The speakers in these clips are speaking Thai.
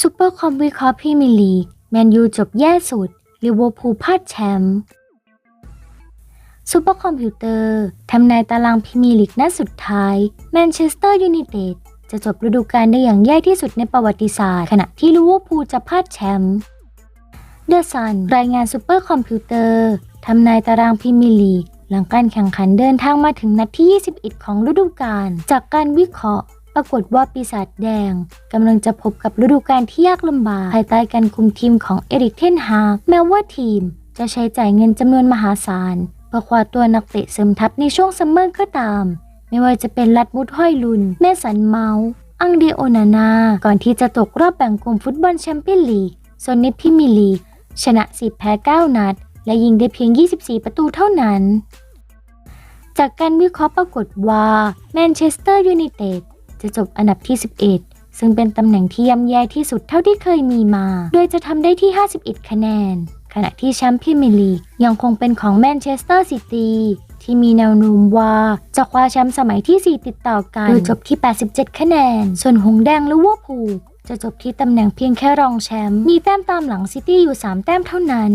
ซูเปอร์คอมวิเคราะห์พรีเมียร์ลีก แมนยูจบแย่สุดลิเวอร์พูลพลาดแชมป์ซูเปอร์คอมพิวเตอร์ทำนายตารางพรีเมียร์ลีกนัดสุดท้าย แมนเชสเตอร์ยูไนเต็ดจะจบฤดูกาลได้อย่างแย่ที่สุดในประวัติศาสตร์ ขณะที่ลิเวอร์พูลจะพลาดแชมป์เดอะซันรายงานซูเปอร์คอมพิวเตอร์ทำนายตารางพรีเมียร์ลีก หลังการแข่งขันเดินทางมาถึงนัดที่ 21 ของฤดูกาลจากการวิเคราะห์ รากฏว่าปีศาจแดงกำลังจะพบกับฤดูกาลที่ยากลำบากภายใต้การคุมทีมของเอริกเทนฮาแม้ว่าทีมจะใช้จ่ายเงินจำนวนมหาศาลเพื่อคว้าตัวนักเตะเสริมทัพในช่วงซัมเมอร์ก็ตาม ไม่ว่าจะเป็นลัดมุดห้อยลุนเมสันเมาส์อังเดโอนานา ก่อนที่จะตกรอบแบ่งกลุ่มฟุตบอลแชมเปี้ยนลีกส่วนในพรีเมีลีก ชนะ10แพ้ 9 นัด และยิงได้เพียง 24 ประตูเท่านั้น จากการวิเคราะห์ปรากฏว่าแมนเชสเตอร์ยูไนเต็ด จะจบอันดับที่ 11 ซึ่งเป็นตำแหน่งที่ย่ำแย่ที่สุดเท่าที่เคยมีมา โดยจะทำได้ที่ 51 คะแนน ขณะที่แชมป์พรีเมียร์ลีกยังคงเป็นของแมนเชสเตอร์ซิตี้ที่มีแนวโน้มว่าจะคว้าแชมป์สมัยที่ 4 ติดต่อกัน โดยจบที่ 87 คะแนน ส่วนหงแดงลิเวอร์พูลจะจบที่ตำแหน่งเพียงแค่รองแชมป์ มีแต้มตามหลังซิตี้อยู่ 3 แต้มเท่านั้น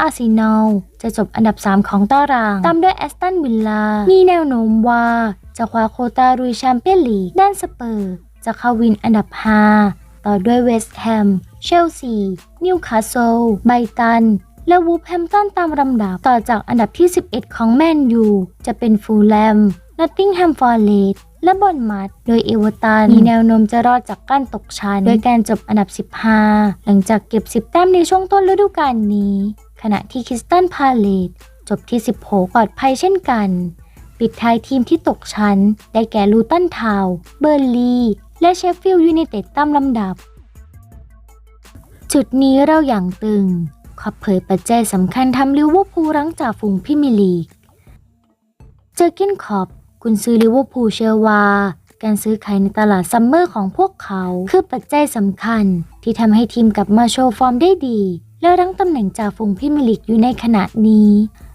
อาร์เซนอลจะจบอันดับ 3 ของตาราง ตามด้วยแอสตันวิลลามีแนวโน้มว่าจะคว้าโควตารุยแชมเปี้ยนลีกด้านสเปอร์ จะเข้าวินอันดับ 5 ต่อด้วยเวสต์แฮม เชลซี นิวคาสเซิล ไบรตัน และวูฟแฮมตันตามลำดับ ต่อจากอันดับที่ 11 ของแมนยู จะเป็นฟูลแลม นอตติงแฮมฟอร์เรสและบอนมัด โดยเอเวอร์ตัน มีแนวโน้มจะรอดจากการตกชั้น โดยการจบอันดับ 15 หลังจากเก็บ 10 แต้มในช่วงต้นฤดูกาลนี้ ขณะที่คิสตันพาเลตจบที่ 16 ปลอดภัยเช่นกัน ปิดท้ายทีมที่ตกชั้น ได้แก่ลูตันทาวเบอร์ลี และเชฟฟิลด์ยูไนเต็ดตามลำดับ จุดนี้เราอย่างตึง ขอเผยปัจจัยสำคัญทำลิเวอร์พูลรั้งจ่าฝูงพรีเมียร์ลีก เจอร์กินคอปกุนซือลิเวอร์พูลเชื่อว่าการซื้อขายในตลาดซัมเมอร์ของพวกเขา คือปัจจัยสำคัญที่ทำให้ทีมกลับมาโชว์ฟอร์มได้ดี และรั้งตำแหน่งจ่าฝูงพรีเมียร์ลีกอยู่ในขณะนี้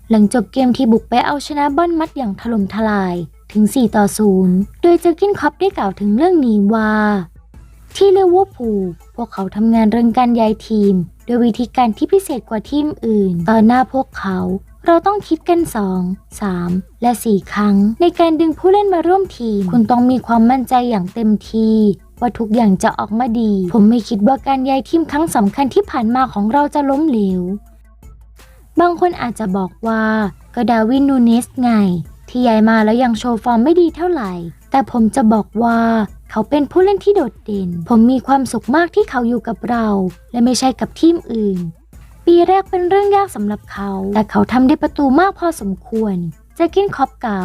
หลังจบเกมที่บุกไปเอาชนะบอนมัดอย่างถล่มทลายถึง 4 ต่อ 0 โดยเจอกินคอปได้กล่าวถึงเรื่องนี้ว่า ที่เลเวอร์พูลพวกเขาทำงานเรื่องการย้ายทีม โดยวิธีการที่พิเศษกว่าทีมอื่น ตอนหน้าพวกเขาเราต้องคิดกัน 2 3 และ 4 ครั้ง ในการดึงผู้เล่นมาร่วมทีม คุณต้องมีความมั่นใจอย่างเต็มที่ ว่าทุกอย่างจะออกมาดี ผมไม่คิดว่าการย้ายทีมครั้งสำคัญที่ผ่านมาของเราจะล้มเหลว บางคนอาจจะบอกว่าก็ดาวินนูเนสไง ที่ย้ายมาแล้วยังโชว์ฟอร์มไม่ดีเท่าไหร่ แต่ผมจะบอกว่าเขาเป็นผู้เล่นที่โดดเด่น ผมมีความสุขมากที่เขาอยู่กับเรา และไม่ใช่กับทีมอื่น ปีแรกเป็นเรื่องยากสำหรับเขา แต่เขาทำได้ประตูมากพอสมควรจ็คกินคอปเกล่า